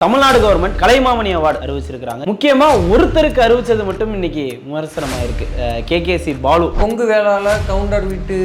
Tamil Nadu government Kalaimamani award அறிவிச்சிருக்காங்க முக்கியமா ஒருத்தருக்கு அறிவிச்சது மட்டும் இன்னைக்கு விமர்சனமா இருக்கு கேகேசி பாலு. கொங்கு வேளாள கவுண்டர் வீட்டு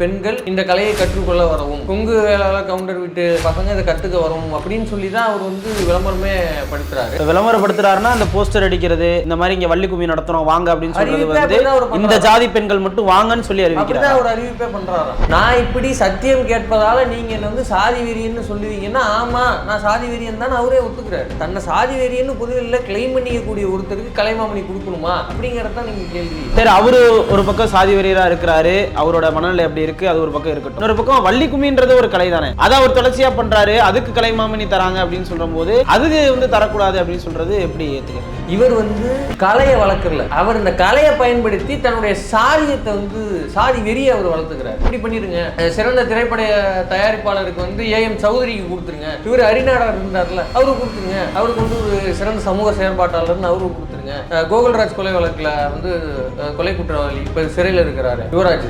பெண்கள் இந்த கலையை கற்றுக்கொள்ள வரவும் கொங்கு வேளாள கவுண்டர் வீட்டு பசங்க இதை கற்றுக்க வரவும் அப்படின்னு சொல்லி தான் அவர் வந்து விளம்பரமே படுத்துறாரு. விளம்பரப்படுத்துறாருன்னா அந்த போஸ்டர் அடிக்கிறது இந்த மாதிரி இங்க வள்ளி கும்மி நடத்துறோம் வாங்க அப்படின்னு சொல்றது அறிவிப்பே வந்து இந்த பண்றாரு. ஜாதி பெண்கள் மட்டும் வாங்கன்னு சொல்லி அறிவிக்கிறார். அவர் அறிவிப்பே பண்றாராம் நான் இப்படி சத்தியம் கேட்பதால நீங்க என்ன வந்து சாதி வெறியன்னு சொல்லுவீங்கன்னா ஆமா நான் சாதி வெறியன் தான் அவரே கொடுத்துக்கிறாரு தன்னை சாதி வெறியன்னு பொதுவெளியில் கிளைம் பண்ணிக்கக்கூடிய ஒருத்தருக்கு கலைமாமணி கொடுக்கணுமா? அப்படிங்கிறது தான் நீங்கள் கேள்வி. சரி அவரு ஒரு பக்கம் சாதி வெறியராக இருக்கிறாரு. அவரோட மனநிலை எப்படி இருக்கு. அது ஒரு பக்கம் இருக்கட்டும். இன்னொரு பக்கம் வள்ளி கும்மின்றது ஒரு கலை தானே அதை அவர் தொடர்ச்சியாக பண்றாரு. அதுக்கு கலைமாமணி தராங்க அப்படின்னு சொல்லும் போது அது வந்து தரக்கூடாது அப்படின்னு சொல்றது எப்படி ஏற்றுக்கிறது இவர் வந்து கலையை வளர்க்கல அவர் இந்த கலையை பயன்படுத்தி தன்னுடைய சாதியத்தை வந்து சாதி வெறியை அவர் வளர்த்துக்கிறார். இப்படி பண்ணிருங்க சிறந்த திரைப்பட தயாரிப்பாளருக்கு வந்து ஏஎம் சௌதரிக்கு கொடுத்துருங்க. இவர் அரிநாடர் இருந்தார்ல அவருக்கு கொடுத்துருங்க. அவருக்கு வந்து ஒரு சிறந்த சமூக செயற்பாட்டாளர்னு அவருக்கு கொடுத்துருங்க. கோகுல்ராஜ் கொலை வழக்குல வந்து கொலை குற்றவாளி இப்ப சிறையில் இருக்கிறாரு. யுவராஜ்.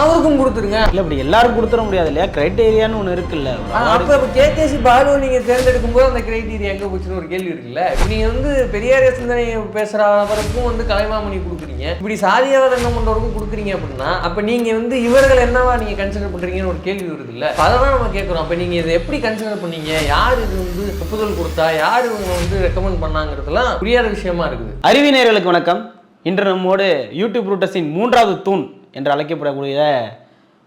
அவருக்கும் கொடுத்துருங்க. இல்ல இப்படி எல்லாரும் கொடுத்துட முடியாது இல்லையா? கிரைட்டேரியான்னு ஒண்ணு இருக்குல்ல. அப்ப கேகேசி பாலு நீங்க தேர்ந்தெடுக்கும் போது அந்த கிரைட்டீரியா எங்க போச்சுன்னு ஒரு கேள்வி இருக்குல்ல? இப்ப நீங்க வந்து பெரியாரிய சிந்தனை பேசுறவருக்கும் வந்து கலைமாமணி கொடுக்குறீங்க. இப்படி சாதியாத எண்ணம் கொண்டவருக்கும் கொடுக்குறீங்க அப்படின்னா அப்ப நீங்க வந்து இவர்கள் என்னவா நீங்க கன்சிடர் பண்றீங்கன்னு ஒரு கேள்வி வருது இல்ல அததான் நம்ம கேட்கறோம் அப்ப நீங்க இதை எப்படி கன்சிடர் பண்ணீங்க? யார் இது வந்து ஒப்புதல் கொடுத்தா யார் இவங்க வந்து ரெக்கமெண்ட் பண்ணாங்கிறதுலாம் புரியாத விஷயமா இருக்குது. அறிவிநேயர்களுக்கு வணக்கம். இன்று நம்மோடு யூடியூப் ரூட்டஸின் மூன்றாவது தூண் என்று அழைக்கப்படக்கூடிய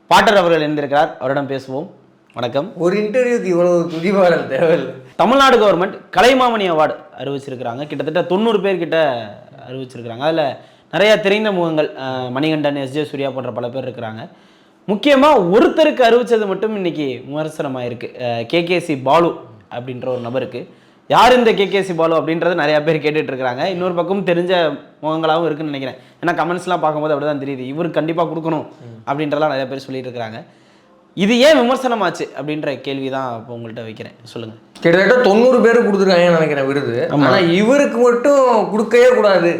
பாட்டர் அவர்கள் இருந்திருக்கிறார் அவரிடம் பேசுவோம். வணக்கம். ஒரு இன்டர்வியூக்கு இவ்வளவு துதிபாடல் தேவையில்லை. தமிழ்நாடு கவர்மெண்ட் கலைமாமணி அவார்டு அறிவிச்சிருக்கிறாங்க. கிட்டத்தட்ட தொண்ணூறு பேர் கிட்ட அறிவிச்சிருக்கிறாங்க. அதில் நிறைய தெரிந்த முகங்கள் மணிகண்டன் எஸ். ஜே. சூர்யா போன்ற பல பேர் இருக்கிறாங்க. முக்கியமாக ஒருத்தருக்கு அறிவிச்சது மட்டும் இன்னைக்கு விமர்சனமாக இருக்கு கேகேசி பாலு அப்படின்ற ஒரு நபருக்கு. யார் இந்த கேகேசி பாலு அப்படின்றத நிறைய பேர் கேட்டுட்டு இருக்கிறாங்க இன்னொரு பக்கம் தெரிஞ்ச முகங்களாகவும் இருக்குன்னு நினைக்கிறேன். ஏன்னா கமெண்ட்ஸ்லாம் பார்க்கும்போது அப்படிதான் தெரியுது. இவருக்கு கண்டிப்பாக கொடுக்கணும் அப்படின்றதெல்லாம் நிறைய பேர் சொல்லிட்டு இருக்கிறாங்க இது ஏன் விமர்சனமாச்சு அப்படின்ற கேள்வி தான் இப்போ உங்கள்கிட்ட வைக்கிறேன். சொல்லுங்கள் கிட்டத்தட்ட தொண்ணூறு பேர் கொடுத்துருக்காங்கன்னு நினைக்கிறேன் விருது. ஆனா இவருக்கு மட்டும் கொடுக்கவே கூடாது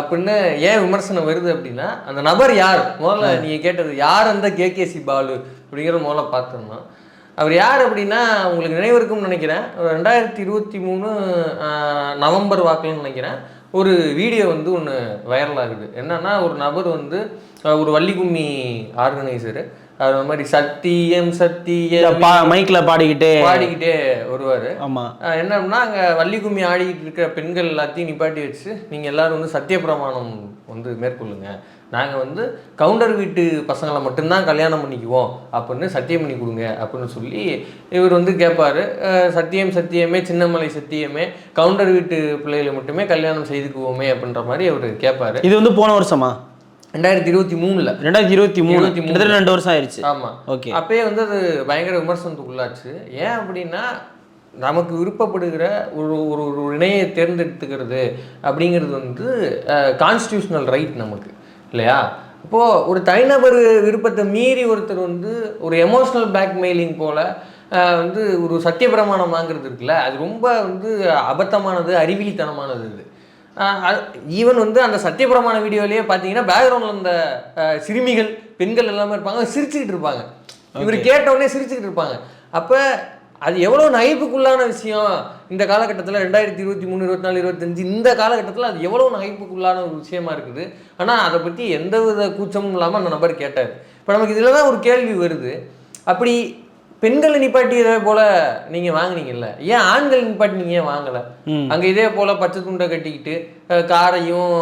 அப்படின்னு ஏன் விமர்சனம் வருது அப்படின்னா அந்த நபர் யார்? முதல்ல நீங்க கேட்டது யார் அந்த கேகேசி பாலு அப்படிங்கிறத முதல்ல பார்த்துருந்தோம் அவர் யார் அப்படின்னா உங்களுக்கு நினைவிருக்கும்னு நினைக்கிறேன். ஒரு ரெண்டாயிரத்தி இருபத்தி மூணு நவம்பர் வாக்குலன்னு நினைக்கிறேன். ஒரு வீடியோ வந்து ஒன்று வைரல் ஆகுது. என்னன்னா ஒரு நபர் வந்து ஒரு வள்ளிகும்மி ஆர்கனைசரு அது மாதிரி சத்தியம் சத்தியம். பா மைக்கில் பாடிக்கிட்டே பாடிக்கிட்டே வருவார். ஆமா. என்ன அப்படின்னா அங்கே வள்ளி கும்மி ஆடிக்கிட்டு இருக்கிற பெண்கள் எல்லாத்தையும் நிப்பாட்டி வச்சு நீங்கள் எல்லாரும் வந்து சத்தியப்பிரமாணம் வந்து மேற்கொள்ளுங்க. நாங்கள் வந்து கவுண்டர் வீட்டு பசங்களை மட்டும்தான் கல்யாணம் பண்ணிக்குவோம். அப்படின்னு சத்தியம் பண்ணி கொடுங்க அப்படின்னு சொல்லி இவர் வந்து கேட்பாரு சத்தியம் சத்தியமே சின்னமலை சத்தியமே கவுண்டர் வீட்டு பிள்ளைகளை மட்டுமே கல்யாணம் செய்துக்குவோமே அப்படின்ற மாதிரி அவர் கேட்பாரு இது வந்து போன வருஷமா? ரெண்டாயிரத்தி இருபத்தி மூணில். ரெண்டாயிரத்தி இருபத்தி மூணு. கிட்டத்தட்ட ரெண்டு வருஷம் ஆயிடுச்சு ஆமாம் ஓகே. அப்பயே வந்து அது பயங்கர விமர்சனத்துக்குள்ளாச்சு. ஏன் அப்படின்னா நமக்கு விருப்பப்படுகிற ஒரு ஒரு ஒரு இணையை தேர்ந்தெடுத்துக்கிறது அப்படிங்கிறது வந்து கான்ஸ்டியூஷனல் ரைட் நமக்கு. இல்லையா? அப்போது ஒரு தனிநபர் விருப்பத்தை மீறி ஒருத்தர் வந்து ஒரு எமோஷ்னல் பேக்மெயிலிங் போல் வந்து ஒரு சத்தியப்பிரமாணம் வாங்குறது இருக்குல்ல அது ரொம்ப வந்து அபத்தமானது அறிவிலித்தனமானது இது. ஈவன் வந்து அந்த சத்தியபிரமாண வீடியோலயே பார்த்தீங்கன்னா பேக்ரவுண்டில் அந்த சிறுமிகள் பெண்கள் எல்லாமே இருப்பாங்க. சிரிச்சுக்கிட்டு இருப்பாங்க. இவர் கேட்ட உடனே சிரிச்சுக்கிட்டு இருப்பாங்க. அப்போ அது எவ்வளோ நகைப்புக்குள்ளான விஷயம் இந்த காலகட்டத்தில் ரெண்டாயிரத்தி இருபத்தி மூணு இருபத்தி நாலு இருபத்தஞ்சு இந்த காலகட்டத்தில் அது எவ்வளோ நகைப்புக்குள்ளான ஒரு விஷயமா இருக்குது. ஆனால் அதை பற்றி எந்த வித கூச்சமும் இல்லாமல் அந்த நபர் கேட்டார். இப்போ நமக்கு இதில் தான் ஒரு கேள்வி வருது. அப்படி பெண்களை நிப்பாட்டியதை போல நீங்க வாங்குனீங்கல்ல? ஏன் ஆண்கள் நிப்பாட்டி நீங்க ஏன் வாங்கல. அங்க இதே போல பச்சை துண்டை கட்டிக்கிட்டு காரையும்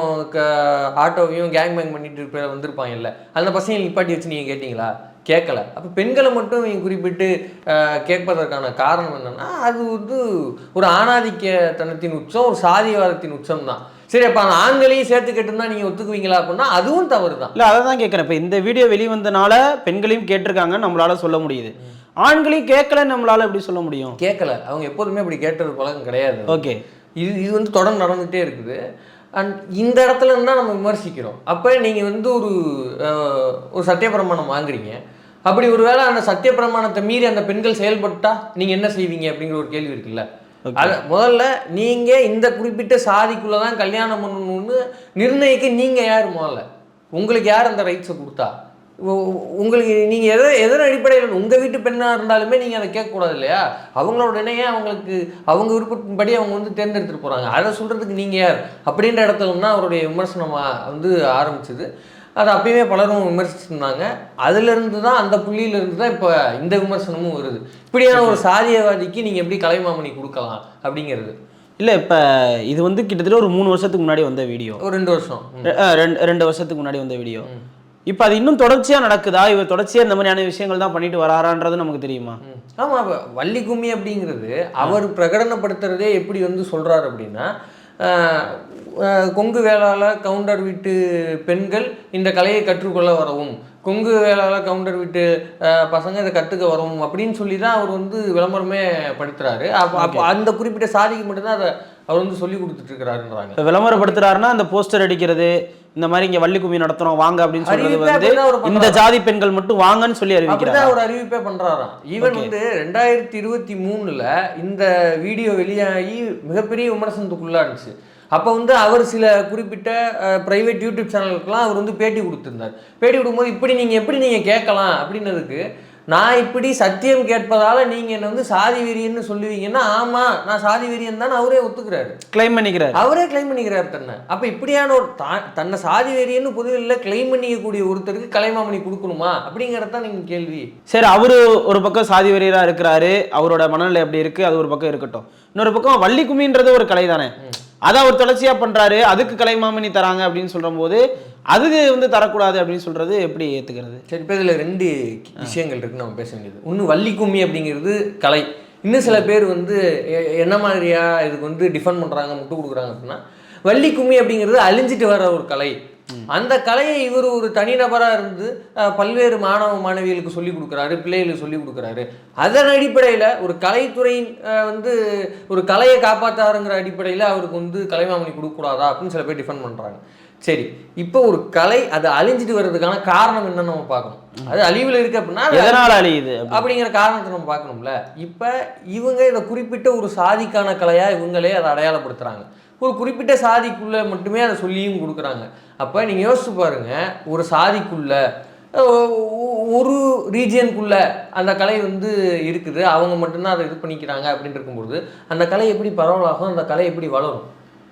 ஆட்டோவையும் கேங் பேங் பண்ணிட்டு இருப்ப வந்திருப்பாங்கல்ல? அந்த பசங்களை நிப்பாட்டி வச்சு நீங்க கேட்டீங்களா? கேட்கல. அப்ப பெண்களை மட்டும் நீங்க குறிப்பிட்டு கேட்பதற்கான காரணம் என்னன்னா அது வந்து ஒரு ஆணாதிக்கத்தனத்தின் உச்சம் ஒரு சாதிவாதத்தின் உச்சம் தான் சரி அப்ப அந்த ஆண்களையும் சேர்த்து கேட்டிருந்தா நீங்க ஒத்துக்குவீங்களா அப்படின்னா அதுவும் தவறு தான் இல்ல அதை தான் கேட்குறேன். இப்போ இந்த வீடியோ வெளிவந்தனால பெண்களையும் கேட்டிருக்காங்க நம்மளால சொல்ல முடியுது. ஆண்களையும் கேட்கல நம்மளால எப்படி சொல்ல முடியும்? கேட்கல. அவங்க எப்போதுமே அப்படி கேட்டது பழக்கம் கிடையாது. ஓகே. இது இது வந்து தொடர்ந்து நடந்துகிட்டே இருக்குது. அண்ட் இந்த இடத்துல இருந்தா நம்ம விமர்சிக்கிறோம். அப்போ நீங்கள் வந்து ஒரு ஒரு சத்தியப்பிரமாணம் வாங்குறீங்க. அப்படி ஒருவேளை அந்த சத்தியப்பிரமாணத்தை மீறி அந்த பெண்கள் செயல்பட்டா நீங்கள் என்ன செய்வீங்க அப்படிங்கிற ஒரு கேள்வி இருக்குல்ல. அது முதல்ல நீங்கள் இந்த குறிப்பிட்ட சாதிக்குள்ளே தான் கல்யாணம் பண்ணணும்னு நிர்ணயிக்க நீங்கள் யார் முதல்ல? உங்களுக்கு யார் அந்த ரைட்ஸை கொடுத்தா? உங்களுக்கு நீங்கள் எதை எதன் அடிப்படையில் உங்கள் வீட்டு பெண்ணாக இருந்தாலுமே நீங்கள் அதை கேட்கக்கூடாது இல்லையா? அவங்களோட இணையே அவங்களுக்கு அவங்க விருப்பத்தின்படி அவங்க வந்து தேர்ந்தெடுத்துட்டு போகிறாங்க அதை சொல்கிறதுக்கு நீங்கள் யார்? அப்படின்ற இடத்துல தான் அவருடைய விமர்சனமாக வந்து ஆரம்பிச்சது. அது அப்பயுமே பலரும் விமர்சிச்சிருந்தாங்க. அதுலேருந்து தான் அந்த புள்ளியிலேருந்து தான் இப்போ இந்த விமர்சனமும் வருது. இப்படியான ஒரு சாதியவாதிக்கு நீங்கள் எப்படி கலைமாமணி கொடுக்கலாம் அப்படிங்கிறது? இல்லை இப்போ இது வந்து கிட்டத்தட்ட ஒரு மூணு வருஷத்துக்கு முன்னாடி வந்த வீடியோ. ஒரு ரெண்டு வருஷம். ரெண்டு ரெண்டு வருஷத்துக்கு முன்னாடி வந்த வீடியோ. இப்போ அது இன்னும் தொடர்ச்சியாக நடக்குதா? இவர் தொடர்ச்சியாக இந்த மாதிரியான விஷயங்கள் தான் பண்ணிட்டு வராரான்றது நமக்கு தெரியுமா? ம். ஆமா அப்ப வள்ளி கும்மி அப்படிங்கிறது அவர் பிரகடனப்படுத்துறதே எப்படி வந்து சொல்றாரு அப்படின்னா கொங்கு வேளாள கவுண்டர் வீட்டு பெண்கள் இந்த கலையை கற்றுக்கொள்ள வரவும். கொங்கு வேளாள கவுண்டர் வீட்டு பசங்க இதை கற்றுக்க வரவும் அப்படின்னு சொல்லி தான் அவர் வந்து விளம்பரமே படுத்துறாரு. அப்போ அப்போ அந்த குறிப்பிட்ட சாதிக்கு மட்டும்தான் அதை அவர் வந்து சொல்லி கொடுத்துட்டு இருக்கிறாருன்றாங்க. இப்போ விளம்பரப்படுத்துறாருன்னா அந்த போஸ்டர் அடிக்கிறது இந்த மாதிரி இங்க வள்ளி கும்மி நடத்துறோம் வாங்க அப்படின்னு அவர் இந்த ஜாதி பெண்கள் மட்டும் வாங்கன்னு சொல்லி அறிவிக்கிறார்? ஒரு அறிவிப்பே பண்றாராம். ஈவன் வந்து ரெண்டாயிரத்தி இருபத்தி மூணுல இந்த வீடியோ வெளியாகி மிகப்பெரிய விமர்சனத்துக்குள்ளா இருந்துச்சு அப்போ வந்து அவர் சில குறிப்பிட்ட பிரைவேட் யூடியூப் சேனலுக்குலாம் அவர் வந்து பேட்டி கொடுத்திருந்தார். பேட்டி கொடுக்கும்போது இப்படி நீங்க எப்படி நீங்க கேட்கலாம் அப்படின்னதுக்கு நான் இப்படி சத்தியம் கேட்பதால நீங்க என்ன வந்து சாதி வெறியன்னு சொல்லுவீங்கன்னா ஆமா நான் சாதி வெறியன் தான் அவரே ஒத்துக்கிறாரு. கிளைம் பண்ணிக்கிறார். அவரே கிளைம் பண்ணிக்கிறார் தன்னை. அப்ப இப்படியான ஒரு தன்னை சாதி வெறியன்னு பொதுவெளியில் கிளைம் பண்ணிக்கக்கூடிய ஒருத்தருக்கு கலைமாமணி கொடுக்கணுமா? அப்படிங்கறது தான் நீங்க கேள்வி. சரி அவரு ஒரு பக்கம் சாதி வெறியரா இருக்கிறாரு அவரோட மனநிலை எப்படி இருக்கு அது ஒரு பக்கம் இருக்கட்டும். இன்னொரு பக்கம் வள்ளி கும்மின்றது ஒரு கலை தானே அதை அவர் தொடர்ச்சியாக பண்ணுறாரு அதுக்கு கலைமாமணி தராங்க அப்படின்னு சொல்ற போது அதுக்கு வந்து தரக்கூடாது அப்படின்னு சொல்கிறது எப்படி ஏற்றுக்கிறது சரி இப்போ இதில் ரெண்டு விஷயங்கள் இருக்குது நம்ம பேச வேண்டியது. ஒன்று வள்ளி கும்மி அப்படிங்கிறது கலை. இன்னும் சில பேர் வந்து எ- என்ன மாதிரியா இதுக்கு வந்து டிஃபன் பண்ணுறாங்க முட்டு கொடுக்குறாங்க அப்படின்னா வள்ளி கும்மி அப்படிங்கிறது அழிஞ்சிட்டு வர ஒரு கலை. அந்த கலையை இவர் ஒரு தனிநபராக இருந்து பல்வேறு மாணவ மாணவிகளுக்கு சொல்லி கொடுக்குறாரு பிள்ளைகளுக்கு சொல்லி கொடுக்குறாரு. அதன் அடிப்படையில் ஒரு கலைத்துறையின் வந்து ஒரு கலையை காப்பாற்றாருங்கிற அடிப்படையில் அவருக்கு வந்து கலைமாமணி கொடுக்கக்கூடாதா அப்படின்னு சில பேர் டிஃபெண்ட் பண்ணுறாங்க சரி இப்போ ஒரு கலை அது அழிஞ்சிட்டு வர்றதுக்கான காரணம் என்னன்னு நம்ம பார்க்கணும். அது அழிவில் இருக்கு அப்படின்னா எதனால அழியுது அப்படிங்கிற காரணத்தை நம்ம பார்க்கணும்ல. இப்போ இவங்க இதை குறிப்பிட்ட ஒரு சாதிக்கான கலையா இவங்களே அதை அடையாளப்படுத்துறாங்க. ஒரு குறிப்பிட்ட சாதிக்குள்ளே மட்டுமே அதை சொல்லியும் கொடுக்குறாங்க. அப்போ நீங்கள் யோசிச்சு பாருங்க ஒரு சாதிக்குள்ள ஒரு ரீஜியனுக்குள்ள அந்த கலை வந்து இருக்குது. அவங்க மட்டும்தான் அதை இது பண்ணிக்கிறாங்க அப்படின்னு இருக்கும்போது அந்த கலை எப்படி பரவலாகும் அந்த கலை எப்படி வளரும்?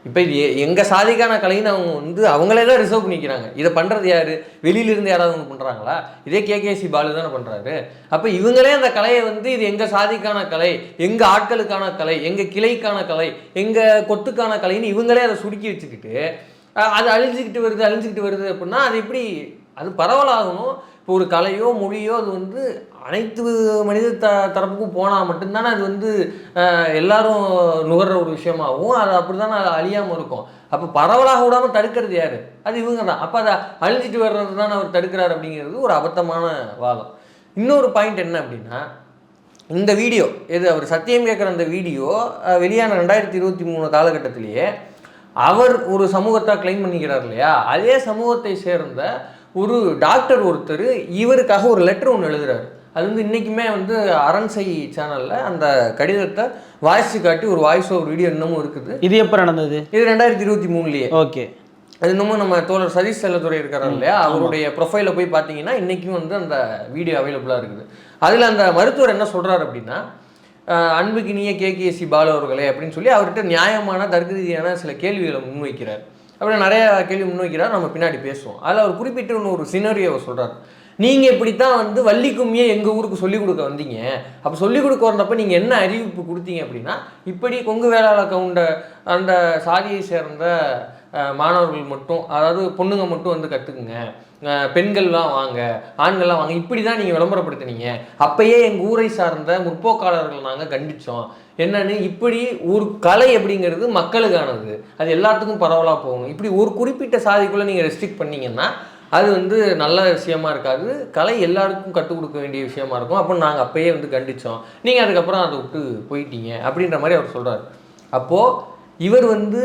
இப்போ இது சாதிக்கான கலைன்னு அவங்க வந்து அவங்களே தான் ரிசர்வ் பண்ணிக்கிறாங்க. இதை பண்ணுறது யார்? வெளியில இருந்து யாராவது ஒன்று பண்ணுறாங்களா இதே கேகேசி பாலு தானே பண்ணுறாரு அப்போ இவங்களே அந்த கலையை வந்து இது எங்கள் சாதிக்கான கலை எங்கள் ஆட்களுக்கான கலை எங்கள் கிளைக்கான கலை எங்கள் கொத்துக்கான கலைன்னு இவங்களே அதை சுருக்கி வச்சுக்கிட்டு அது அழிஞ்சுக்கிட்டு வருது அழிஞ்சிக்கிட்டு வருது அப்படின்னா அது எப்படி அது பரவலாகணும்? இப்போ ஒரு கலையோ மொழியோ அது வந்து அனைத்து மனித த தரப்புக்கும் போனால் மட்டும்தானே அது வந்து எல்லாரும் நுகர்ற ஒரு விஷயமாகவும் அது அப்படி தானே அழியாமல் இருக்கும். அப்போ பரவலாக விடாமல் தடுக்கிறது யார்? அது இவங்க தான் அப்போ அதை அழிஞ்சிட்டு வர்றது தான் அவர் தடுக்கிறார் அப்படிங்கிறது ஒரு அபத்தமான வாதம். இன்னொரு பாயிண்ட் என்ன அப்படின்னா இந்த வீடியோ எது அவர் சத்தியம் கேட்குற அந்த வீடியோ வெளியான ரெண்டாயிரத்தி இருபத்தி மூணு காலகட்டத்திலேயே அவர் ஒரு சமூகத்தை கிளைம் பண்ணிக்கிறார் இல்லையா? அதே சமூகத்தை சேர்ந்த ஒரு டாக்டர் ஒருத்தர் இவருக்காக ஒரு லெட்டர் ஒன்று எழுதுறாரு. அது வந்து இன்றைக்குமே வந்து அரண்சை சேனலில் அந்த கடிதத்தை வாய்ஸ் காட்டி ஒரு வாய்ஸ் ஓவர் வீடியோ இன்னமும் இருக்குது. இது எப்ப நடந்தது? இது ரெண்டாயிரத்தி இருபத்தி மூணுலேயே. ஓகே. அது இன்னமும் நம்ம தோழர் சதீஷ் செல்லத்துறை இருக்காரு இல்லையா? அவருடைய ப்ரொஃபைலில் போய் பார்த்தீங்கன்னா இன்றைக்கும் வந்து அந்த வீடியோ அவைலபிளாக இருக்குது. அதில் அந்த மருத்துவர் என்ன சொல்கிறார் அப்படின்னா அஹ், அன்புக்கினிய கேகேசி பாலு அவர்களே அப்படின்னு சொல்லி அவர்கிட்ட நியாயமான தர்க்க ரீதியான சில கேள்விகளை முன்வைக்கிறார். அப்படி நிறைய கேள்வி முன்வைக்கிறார். நம்ம பின்னாடி பேசுவோம். அதில் அவர் குறிப்பிட்ட ஒன்று ஒரு சினரியோவை சொல்கிறார் நீங்கள் இப்படித்தான் வந்து வள்ளி கும்மியை எங்கள் ஊருக்கு சொல்லிக் கொடுக்க வந்தீங்க? அப்போ சொல்லிக் கொடுக்க வந்தப்போ நீங்கள் என்ன அறிவிப்பு கொடுத்தீங்க அப்படின்னா இப்படி கொங்கு வேளாள கவுண்ட அந்த சாதியை சேர்ந்த மாணவர்கள் மட்டும் அதாவது பொண்ணுங்க மட்டும் வந்து கற்றுக்குங்க பெண்கள்லாம் வாங்க ஆண்கள்லாம் வாங்க இப்படி தான் நீங்கள் விளம்பரப்படுத்துனீங்க. அப்பயே எங்கள் ஊரை சார்ந்த முற்போக்காளர்கள் நாங்கள் கண்டித்தோம் என்னன்னு இப்படி ஒரு கலை அப்படிங்கிறது மக்களுக்கானது. அது எல்லாத்துக்கும் பரவலாக போகும். இப்படி ஒரு குறிப்பிட்ட சாதிக்குள்ளே நீங்கள் ரெஸ்ட்ரிக்ட் பண்ணீங்கன்னா அது வந்து நல்ல விஷயமா இருக்காது. கலை எல்லாருக்கும் கற்றுக் கொடுக்க வேண்டிய விஷயமா இருக்கும். அப்போ நாங்கள் அப்பயே வந்து கண்டித்தோம் நீங்கள் அதுக்கப்புறம் அதை விட்டு போயிட்டீங்க அப்படின்ற மாதிரி அவர் சொல்கிறார் அப்போது இவர் வந்து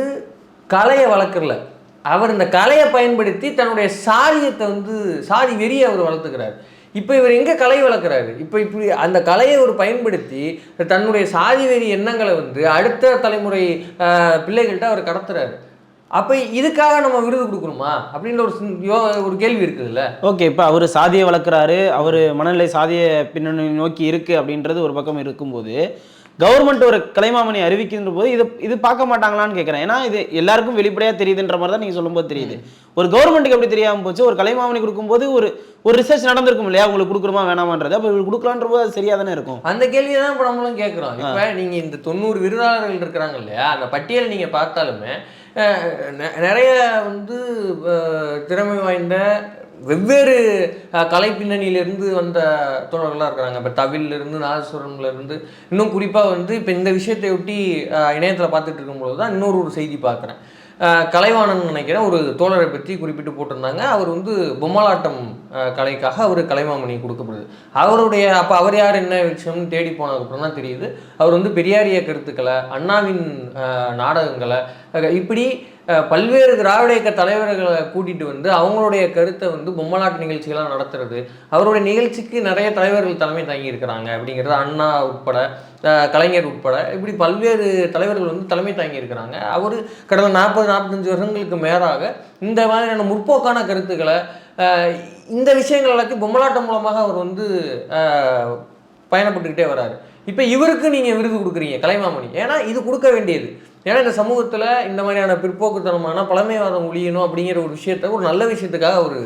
கலையை வளர்க்குறல. அவர் இந்த கலையை பயன்படுத்தி தன்னுடைய சாதியத்தை வந்து சாதி வெறியை அவர் வளர்த்துக்கிறார். இப்போ இவர் எங்கே கலை வளர்க்குறாரு? இப்போ இப்படி அந்த கலையை அவர் பயன்படுத்தி தன்னுடைய சாதி வெறி எண்ணங்களை வந்து அடுத்த தலைமுறை பிள்ளைகள்கிட்ட அவர் கடத்துறாரு. அப்போ இதுக்காக நம்ம விருது கொடுக்கணுமா? அப்படின்ற ஒரு யோ- ஒரு கேள்வி இருக்குதுல்ல? ஓகே இப்போ அவர் சாதியை வளர்க்குறாரு அவர் மனநிலை சாதிய பின்னணி நோக்கி இருக்குது அப்படின்றது ஒரு பக்கம் இருக்கும்போது கவர்மெண்ட் ஒரு கலைமாமணி அறிவிக்கின்ற போது இது இது பார்க்க மாட்டாங்களான்னு கேட்குறேன் ஏன்னா இது எல்லாருக்கும் வெளிப்படையாக தெரியுதுன்ற மாதிரி தான் நீங்கள் சொல்லும்போது தெரியுது. ஒரு கவர்மெண்ட்டுக்கு எப்படி தெரியாமல் போச்சு? ஒரு கலைமாமணி கொடுக்கும்போது ஒரு ஒரு ரிசர்ச் நடந்திருக்கும் இல்லையா? உங்களுக்கு கொடுக்குறோமா வேணாமான்றது. அப்போ இவர் கொடுக்கலான்ற போது அது சரியாக தானே இருக்கும். அந்த கேள்வியை தான் இப்போ நம்மளும் கேட்குறோம் இப்போ நீங்கள் இந்த தொண்ணூறு விருதாளர்கள் இருக்கிறாங்க இல்லையா? அந்த பட்டியல் நீங்கள் பார்த்தாலுமே நிறைய வந்து திறமை வாய்ந்த வெவ்வேறு கலை பின்னணியிலிருந்து வந்த தோழர்களாக இருக்கிறாங்க. இப்போ தவிலிருந்து நாதஸ்வரம்லேருந்து. இன்னும் குறிப்பாக வந்து இப்போ இந்த விஷயத்தை ஒட்டி இணையத்தில் பார்த்துட்டு இருக்கும்போது தான் இன்னொரு ஒரு செய்தி பார்க்குறேன். கலைவாணன் நினைக்கிறேன் ஒரு தோழரை பற்றி குறிப்பிட்டு போட்டிருந்தாங்க. அவர் வந்து பொம்மலாட்டம் கலைக்காக அவர் கலைமாமணி கொடுக்கப்படுது. அவருடைய அப்போ அவர் யார் என்ன விஷயம்னு தேடி போனதுக்கப்புறம் தான் தெரியுது. அவர் வந்து பெரியாரிய கருத்துக்களை அண்ணாவின் நாடகங்களை இப்படி பல்வேறு திராவிட இயக்க தலைவர்களை கூட்டிட்டு வந்து அவங்களுடைய கருத்தை வந்து பொம்மலாட்டு நிகழ்ச்சிகளாக நடத்துறது. அவருடைய நிகழ்ச்சிக்கு நிறைய தலைவர்கள் தலைமை தாங்கியிருக்கிறாங்க அப்படிங்கிறது அண்ணா உட்பட கலைஞர் உட்பட. இப்படி பல்வேறு தலைவர்கள் வந்து தலைமை தாங்கியிருக்கிறாங்க. அவர் கடந்த நாற்பது நாற்பத்தஞ்சு வருஷங்களுக்கு மேலாக இந்த மாதிரியான முற்போக்கான கருத்துக்களை இந்த விஷயங்கள் எல்லாத்தையும் பொம்மலாட்டம் மூலமாக அவர் வந்து பயணப்பட்டுக்கிட்டே வராரு. இப்போ இவருக்கு நீங்கள் விருது கொடுக்குறீங்க கலைமாமணி. ஏன்னா இது கொடுக்க வேண்டியது. ஏன்னா இந்த சமூகத்தில் இந்த மாதிரியான பிற்போக்குத்தனமான பழமைவாதம் ஒழியணும் அப்படிங்கிற ஒரு விஷயத்த ஒரு நல்ல விஷயத்துக்காக அவர்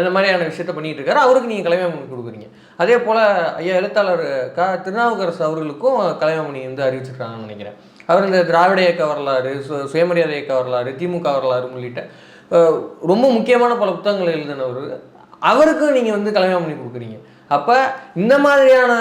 இந்த மாதிரியான விஷயத்த பண்ணிகிட்டு இருக்காரு. அவருக்கு நீங்கள் கலைமாமணி கொடுக்குறீங்க. அதே போல் ஐயா எழுத்தாளர் க. திருநாவுக்கரசு அவர்களுக்கும் கலைமாமணி வந்து அறிவிச்சிருக்காங்கன்னு நினைக்கிறேன். அவர் இந்த திராவிட இயக்க வரலாறு சு சுயமரியாதை இயக்க வரலாறு திமுக வரலாறு உள்ளிட்ட ரொம்ப முக்கியமான பல புத்தகங்கள் எழுதினவர். அவருக்கும் நீங்கள் வந்து கலைமாமணி கொடுக்குறீங்க. அப்போ இந்த மாதிரியான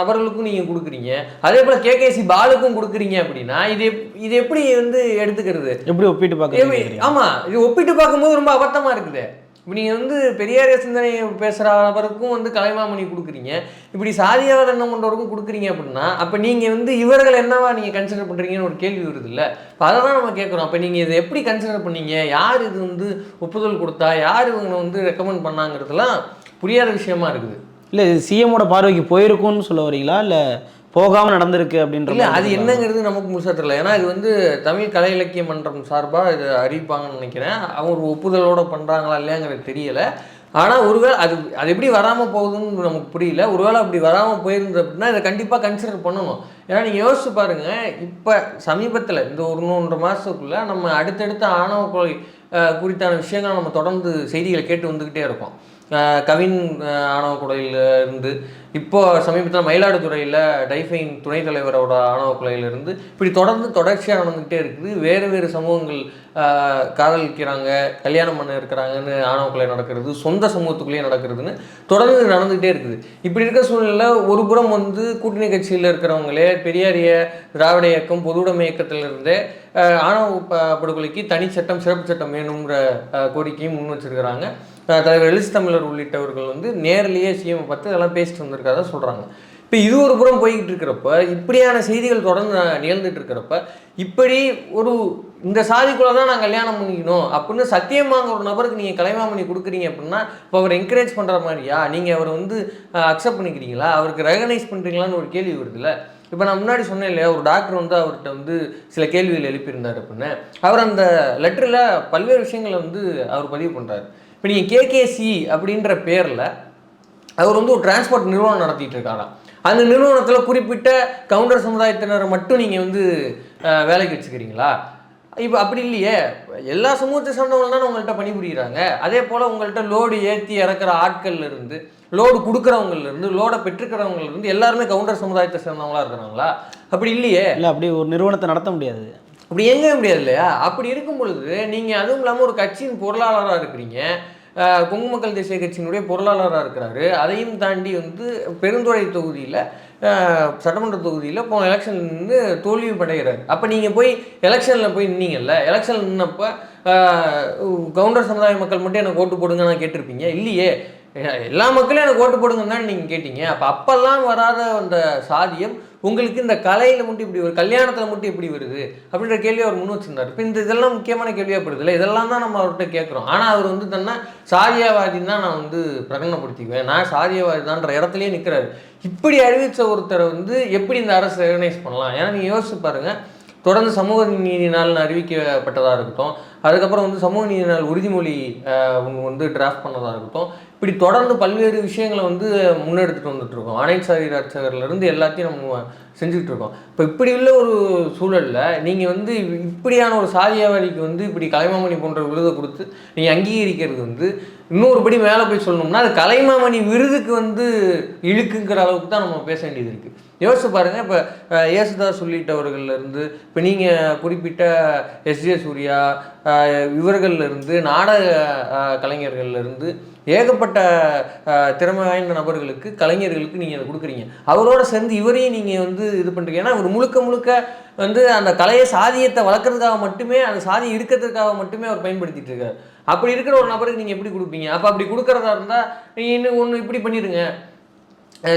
நபர்களுக்கும் நீங்கள் கொடுக்குறீங்க. அதே போல் கேகேசி பாலுக்கும் கொடுக்குறீங்க அப்படின்னா இது இது எப்படி வந்து எடுத்துக்கிறது? எப்படி ஒப்பிட்டு ஏய், பார்க்குறீங்க ஆமா இது ஒப்பிட்டு பார்க்கும்போது ரொம்ப அபத்தமா இருக்குது. இப்போ நீங்கள் வந்து பெரியாரிய சிந்தனை பேசுகிற நபருக்கும் வந்து கலைமாமணி கொடுக்குறீங்க. இப்படி சாதியாவாத எண்ணம் கொண்டவருக்கும் கொடுக்குறீங்க அப்படின்னா அப்போ நீங்கள் வந்து இவர்கள் என்னவா நீங்கள் கன்சிடர் பண்ணுறீங்கன்னு ஒரு கேள்வி வருது இல்லை? இப்போ அதை தான் நம்ம கேட்குறோம். அப்போ நீங்கள் இதை எப்படி கன்சிடர் பண்ணீங்க? யார் இது வந்து ஒப்புதல் கொடுத்தா யார் இவங்க வந்து ரெக்கமெண்ட் பண்ணாங்கிறதுலாம் புரியாத விஷயமா இருக்குது. இல்லை இது சிஎம்மோட பார்வைக்கு போயிருக்கும்னு சொல்ல வரீங்களா? இல்லை போகாமல் நடந்திருக்கு அப்படின்ற இல்ல அது? என்னங்கிறது நமக்கு முழுசா தெரியல. ஏன்னா இது வந்து தமிழ் கலை இலக்கிய மன்றம் சார்பா இது அறிவிப்பாங்கன்னு நினைக்கிறேன். அவங்க ஒரு ஒப்புதலோட பண்றாங்களா இல்லையாங்கிறது தெரியல. ஆனா ஒருவேளை அது அது எப்படி வராம போகுதுன்னு நமக்கு புரியல. ஒருவேளை அப்படி வராம போயிருந்தது அப்படின்னா இதை கண்டிப்பா கன்சிடர் பண்ணணும். ஏன்னா நீங்க யோசிச்சு பாருங்க. இப்ப சமீபத்துல இந்த ஒரு மூன்று மாசத்துக்குள்ள நம்ம அடுத்தடுத்த ஆணவ கொலை குறித்தான விஷயங்களை நம்ம தொடர்ந்து செய்திகளை கேட்டு வந்துக்கிட்டே இருக்கோம். கவின் ஆணவ கொலையில இருந்து இப்போ சமீபத்தில் மயிலாடுதுறையில் டைஃபைன் துணைத் தலைவரோட ஆணவ கொலையிலிருந்து இப்படி தொடர்ந்து தொடர்ச்சியாக நடந்துகிட்டே இருக்குது. வேறு வேறு சமூகங்கள் காதலிக்கிறாங்க கல்யாணம் பண்ண இருக்கிறாங்கன்னு ஆணவ கொலை நடக்கிறது சொந்த சமூகத்துக்குள்ளேயே நடக்கிறதுன்னு தொடர்ந்து நடந்துகிட்டே இருக்குது. இப்படி இருக்கிற சூழ்நிலையில் ஒரு புறம் வந்து கூட்டணி கட்சியில் இருக்கிறவங்களே பெரியாரிய திராவிட இயக்கம் பொதுவுடைமை இயக்கத்திலிருந்தே ஆணவ படுகொலைக்கு தனி சட்டம் சிறப்பு சட்டம் வேணுங்கிற கோரிக்கையும் முன் வச்சிருக்கிறாங்க. தலைவர் எழுச்சி தமிழர் உள்ளிட்டவர்கள் வந்து நேர்லேயே சிஎம் பார்த்து இதெல்லாம் பேசிட்டு வந்திருக்காத சொல்கிறாங்க இப்போ இது ஒரு புறம் போய்கிட்டு இருக்கிறப்ப இப்படியான செய்திகள் தொடர்ந்து நிகழ்ந்துட்டு இருக்கிறப்ப இப்படி ஒரு இந்த சாதிக்குள்ளே தான் நான் கல்யாணம் பண்ணிக்கணும் அப்படின்னு சத்தியமாங்க ஒரு நபருக்கு நீங்கள் கலைமாமணி கொடுக்குறீங்க அப்படின்னா இப்போ அவர் என்கரேஜ் பண்ணுற மாதிரியா? நீங்கள் அவரை வந்து அக்செப்ட் பண்ணிக்கிறீங்களா? அவருக்கு ரெகனைஸ் பண்ணுறீங்களான்னு ஒரு கேள்வி வருதுல்ல இப்போ நான் முன்னாடி சொன்னேன் இல்லையா ஒரு டாக்டர் வந்து அவர்கிட்ட வந்து சில கேள்விகள் எழுப்பியிருந்தார் அப்படின்னு. அவர் அந்த லெட்டரில் பல்வேறு விஷயங்களை வந்து அவர் பதிவு பண்ணுறாரு இப்போ நீங்கள் கேகேசி அப்படின்ற பேரில் அவர் வந்து ஒரு டிரான்ஸ்போர்ட் நிறுவனம் நடத்திட்டு இருக்காராம். அந்த நிறுவனத்தில் குறிப்பிட்ட கவுண்டர் சமுதாயத்தினரை மட்டும் நீங்கள் வந்து வேலைக்கு வச்சுக்கிறீங்களா? இப்போ அப்படி இல்லையே. எல்லா சமூகத்தை சார்ந்தவங்க தானே உங்கள்கிட்ட பணிபுரிகிறாங்க அதே போல் உங்கள்கிட்ட லோடு ஏற்றி இறக்குற ஆட்கள்ல இருந்து லோடு கொடுக்குறவங்கல இருந்து லோடை பெற்றுக்கிறவங்கல இருந்து எல்லாருமே கவுண்டர் சமுதாயத்தை சேர்ந்தவங்களா இருக்கிறாங்களா? அப்படி இல்லையே. இல்லை அப்படி ஒரு நிறுவனத்தை நடத்த முடியாது. அப்படி எங்க முடியாது இல்லையா? அப்படி இருக்கும் பொழுது நீங்கள் அதுவும் இல்லாமல் ஒரு கட்சியின் பொருளாளராக இருக்கிறீங்க. கொங்கு மக்கள் தேசிய கட்சியினுடைய பொருளாளராக இருக்கிறாரு. அதையும் தாண்டி வந்து பெருந்துறை தொகுதியில் சட்டமன்ற தொகுதியில் போன எலெக்ஷன் வந்து தோல்வி படைகிறார். அப்போ நீங்கள் போய் எலெக்ஷனில் போய் நின்னீங்கல்ல எலெக்ஷன் நின்னப்போ கவுண்டர் சமுதாய மக்கள் மட்டும் எனக்கு ஓட்டு போடுங்க நான் கேட்டிருப்பீங்க? இல்லையே. எல்லா மக்களும் எனக்கு ஓட்டு போடுங்கன்னு தான் நீங்கள் கேட்டீங்க. அப்போ அப்போல்லாம் வராத அந்த சாதியம் உங்களுக்கு இந்த கலையில் மட்டும் இப்படி ஒரு கல்யாணத்தில் மட்டும் எப்படி வருது அப்படின்ற கேள்வி அவர் முன் வச்சிருந்தார். இப்போ இந்த இதெல்லாம் முக்கியமான கேள்வியாக படுதுல்ல இதெல்லாம் தான் நம்ம அவர்கிட்ட கேட்குறோம். ஆனால் அவர் வந்து தன்னா சாதியவாதின்னு தான் நான் வந்து பிரகடனப்படுத்திக்குவேன். நான் சாதியவாதி தான்ற நிற்கிறாரு இப்படி அறிவித்த ஒருத்தரை வந்து எப்படி இந்த அரசு ரெகனைஸ் பண்ணலாம்? ஏன்னா நீங்கள் யோசிச்சு பாருங்கள் தொடர்ந்து சமூக நீதி நாள் அறிவிக்கப்பட்டதாக இருக்கட்டும். அதுக்கப்புறம் வந்து சமூக நீதி நாள் உறுதிமொழி அவங்க வந்து டிராஃப்ட் பண்ணதாக இருக்கட்டும். இப்படி தொடர்ந்து பல்வேறு விஷயங்களை வந்து முன்னெடுத்துட்டு வந்துட்டு இருக்கோம் அனைத்து சாதி எல்லாத்தையும் நம்ம செஞ்சுக்கிட்டு இருக்கோம். இப்போ இப்படி உள்ள ஒரு சூழல்ல நீங்கள் வந்து இப்படியான ஒரு சாதியவாதிக்கு வந்து இப்படி கலைமாமணி போன்ற விருதை கொடுத்து நீங்கள் அங்கீகரிக்கிறது வந்து இன்னொரு படி மேலே போய் சொல்லணும்னா அது கலைமாமணி விருதுக்கு வந்து இழுக்குங்கிற அளவுக்கு தான் நம்ம பேச வேண்டியது இருக்குது யோசிச்சு பாருங்க இப்போ ஏசுதாஸ் உள்ளிட்டவர்கள்லேருந்து இப்போ நீங்கள் குறிப்பிட்ட எஸ்ஜே சூர்யா இவர்கள்லேருந்து நாடக கலைஞர்கள்லேருந்து இருந்து ஏகப்பட்ட திறமை வாய்ந்த நபர்களுக்கு கலைஞர்களுக்கு நீங்கள் அதை கொடுக்குறீங்க. அவரோட சேர்ந்து இவரையும் நீங்கள் வந்து இது பண்ணுறீங்க ஏன்னா இவர் முழுக்க முழுக்க வந்து அந்த கலையை சாதியத்தை வளர்க்குறதுக்காக மட்டுமே அந்த சாதி இருக்கிறதுக்காக மட்டுமே அவர் பயன்படுத்திட்டு இருக்காரு. அப்படி இருக்கிற ஒரு நபருக்கு நீங்கள் எப்படி கொடுப்பீங்க? அப்போ அப்படி கொடுக்குறதா இருந்தால் நீங்கள் இன்னும் ஒன்று இப்படி பண்ணிடுங்க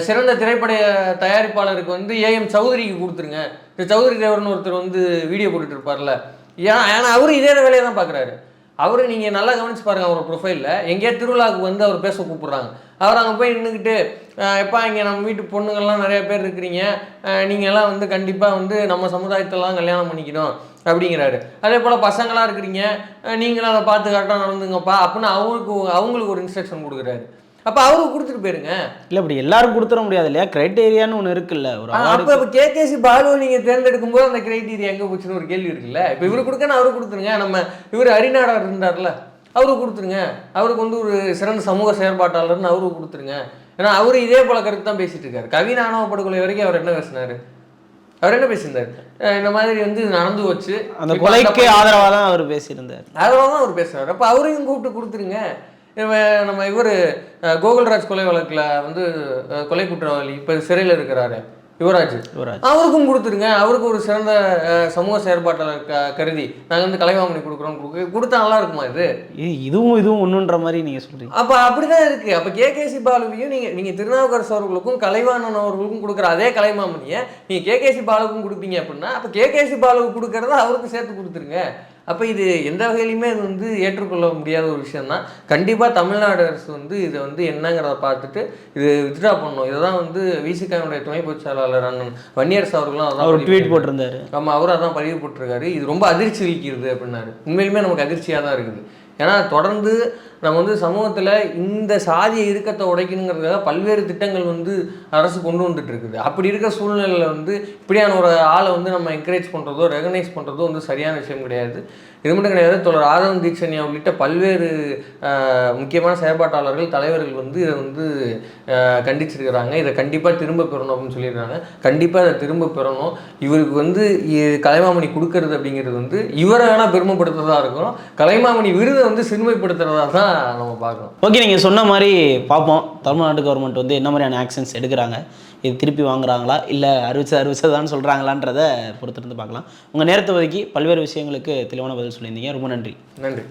சிறந்த திரைப்பட தயாரிப்பாளருக்கு வந்து ஏஎம் சௌதரிக்கு கொடுத்துருங்க. இந்த சௌதரி தேவர்னு ஒருத்தர் வந்து வீடியோ போட்டுட்டு இருப்பார்ல. ஏன்னா ஏன்னா அவரும் இதே வேலையை தான் பார்க்குறாரு அவரு நீங்கள் நல்லா கவனிச்சு பாருங்கள் அவர் ப்ரொஃபைலில் எங்கேயா திருவிழாவுக்கு வந்து அவர் பேச கூப்பிட்றாங்க. அவர் அங்கே போய் நின்றுக்கிட்டு எப்பா இங்கே நம்ம வீட்டு பொண்ணுங்கள்லாம் நிறைய பேர் இருக்கிறீங்க. நீங்கள்லாம் வந்து கண்டிப்பாக வந்து நம்ம சமுதாயத்தெல்லாம் கல்யாணம் பண்ணிக்கணும் அப்படிங்கிறாரு. அதே போல் பசங்களாக இருக்கிறீங்க நீங்களும் அதை பார்த்து கரெக்டாக நடந்துங்கப்பா அப்படின்னு அவங்களுக்கு அவங்களுக்கு ஒரு இன்ஸ்ட்ரக்ஷன் கொடுக்குறாரு. அப்போ அவருக்கு கொடுத்துட்டு போயிருங்க. இல்லை இப்படி எல்லாரும் கொடுத்துட முடியாது இல்லையா? கிரைட்டேரியான்னு ஒன்று இருக்குல்ல. ஒரு அப்ப இப்ப கேகேசி பாலுவை நீங்க தேர்ந்தெடுக்கும் போது அந்த கிரைட்டீரியா எங்க போச்சுன்னு ஒரு கேள்வி இருக்குல்ல? இப்ப இவரு கொடுக்கணும் அவரு கொடுத்துருங்க. நம்ம இவர் அரிநாடார் இருந்தார்ல அவருக்கு கொடுத்துருங்க. அவருக்கு வந்து ஒரு சிறந்த சமூக செயற்பாட்டாளர்னு அவருக்கு கொடுத்துருங்க. ஏன்னா அவரு இதே போல கருத்து தான் பேசிட்டு இருக்காரு. கவின் ஆணவ படுகொலை வரைக்கும் அவர் என்ன பேசினாரு? அவர் என்ன பேசியிருந்தாரு? இந்த மாதிரி வந்து நடந்து வச்சு அந்த கொலைக்கு ஆதரவாக தான் அவர் பேசியிருந்தார். அதனால தான் அவர் பேசுறாரு. அப்போ அவரையும் கூப்பிட்டு கொடுத்துருங்க. நம்ம இவர் கோகுல்ராஜ் கொலை வழக்கில் வந்து கொலை குற்றவாளி இப்போ சிறையில் இருக்கிறாரு. யுவராஜ். யுவராஜ். அவருக்கும் கொடுத்துருங்க. அவருக்கு ஒரு சிறந்த சமூக செயற்பாட்டாளர் க- கருதி நாங்கள் வந்து கலைவாமணி கொடுக்குறோம் கொடுக்க- கொடுத்தா நல்லா இருக்குமா இது? இது- இதுவும் இதுவும் ஒன்றுன்ற மாதிரி நீங்கள் சொல்கிறீங்க அப்போ அப்படிதான் இருக்கு. அப்போ கேகேசி பாலுவையும் நீங்க நீங்க திருநாவுக்கரசு அவர்களுக்கும் கலைவாணன் அவர்களுக்கும் கொடுக்குற அதே கலைமாமணியை நீங்க கேகேசி பாலுவுக்கும் கொடுப்பீங்க அப்படின்னா அப்போ கேகேசி பாலுவுக்கு கொடுக்கறத அவருக்கு சேர்த்து கொடுத்துருங்க. அப்போ இது எந்த வகையிலுமே இது வந்து ஏற்றுக்கொள்ள முடியாத ஒரு விஷயம் தான் கண்டிப்பாக தமிழ்நாடு அரசு வந்து இதை வந்து என்னங்கிறத பார்த்துட்டு இது வித்ட்ரா பண்ணணும். இதை தான் வந்து விசிகானுடைய துணை பொதுச் செயலாளர் அண்ணன் வன்னியரசு அவர்களும் அதான் அவர் ட்வீட். போட்டிருந்தாரு. ஆமாம் அவரும் அதான் பதிவு போட்டிருக்காரு. இது ரொம்ப அதிர்ச்சி அளிக்கிறது அப்படின்னாரு. உண்மையிலுமே நமக்கு அதிர்ச்சியாக தான் இருக்குது. ஏன்னா தொடர்ந்து நம்ம வந்து சமூகத்தில் இந்த சாதிய இறுக்கத்தை உடைக்கணுங்கிறதுக்காக பல்வேறு திட்டங்கள் வந்து அரசு கொண்டு வந்துட்டு இருக்குது. அப்படி இருக்கிற சூழ்நிலையில் வந்து இப்படியான ஒரு ஆளை வந்து நம்ம என்கரேஜ் பண்ணுறதோ ரெகனைஸ் பண்ணுறதோ வந்து சரியான விஷயம் கிடையாது. இது மட்டும் கிடையாது தொடர் ஆதவன் தீட்சணியா உள்ளிட்ட பல்வேறு முக்கியமான செயற்பாட்டாளர்கள் தலைவர்கள் வந்து இதை வந்து கண்டிச்சிருக்கிறாங்க. இதை கண்டிப்பாக திரும்ப பெறணும் அப்படின்னு சொல்லியிருக்காங்க. கண்டிப்பாக இதை திரும்ப பெறணும். இவருக்கு வந்து கலைமாமணி கொடுக்கறது அப்படிங்கிறது வந்து இவரை வேணால் பெருமைப்படுத்துறதா இருக்கணும். கலைமாமணி விருதை வந்து சிறுமைப்படுத்துறதா தான் தான் நம்ம பார்க்கணும். ஓகே நீங்கள் சொன்ன மாதிரி பார்ப்போம். தமிழ்நாடு கவர்மெண்ட் வந்து என்ன மாதிரியான ஆக்ஷன்ஸ் எடுக்கிறாங்க? இது திருப்பி வாங்குறாங்களா? இல்லை அறிவிச்சு அறிவிச்சதான்னு சொல்கிறாங்களான்றத பொறுத்திருந்து பார்க்கலாம். உங்கள் நேரத்தை ஒதுக்கி பல்வேறு விஷயங்களுக்கு தெளிவான பதில் சொல்லியிருந்தீங்க. ரொம்ப நன்றி. நன்றி.